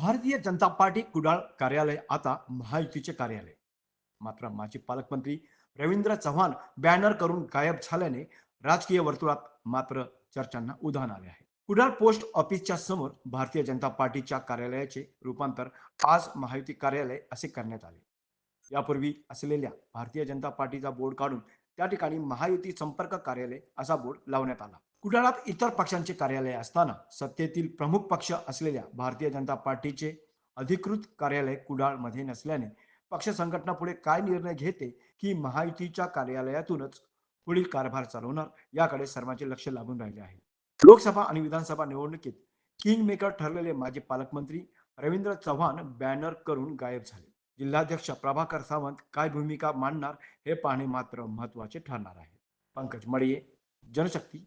Bharatiya Janata party Kudal कार्यालय आता महायुतीचे कार्यालय. मात्र माजी पालकमंत्री रवींद्र चव्हाण बॅनर करून गायब झाल्याने राजकीय वर्तुळात मात्र चर्चांना उधाण आले आहे. कुडाळ पोस्ट ऑफिसच्या समोर भारतीय जनता पार्टीच्या कार्यालयाचे रूपांतर आज महायुती कार्यालय असे करण्यात आले. यापूर्वी असलेल्या भारतीय जनता पार्टीचा बोर्ड काढून त्या ठिकाणी महायुती संपर्क कार्यालय असा बोर्ड लावण्यात आला. कुडाळात इतर पक्षांचे कार्यालय असताना सत्तेतील प्रमुख पक्ष असलेल्या भारतीय जनता पार्टीचे अधिकृत कार्यालय कुडाळमध्ये नसल्याने पक्ष संघटना पुढे काय निर्णय घेते की महायुतीच्या कार्यालयातूनच पुढील कारभार चालवणार याकडे सर्वांचे लक्ष लागून राहिले आहे. लोकसभा आणि विधानसभा निवडणुकीत किंग मेकर ठरलेले माजी पालकमंत्री रवींद्र चव्हाण बॅनर करून गायब झाले. जिल्हाध्यक्ष प्रभाकर सावंत काय भूमिका मांडणार हे पाहणे मात्र महत्त्वाचे ठरणार आहे. पंकज मडिये जनशक्ती.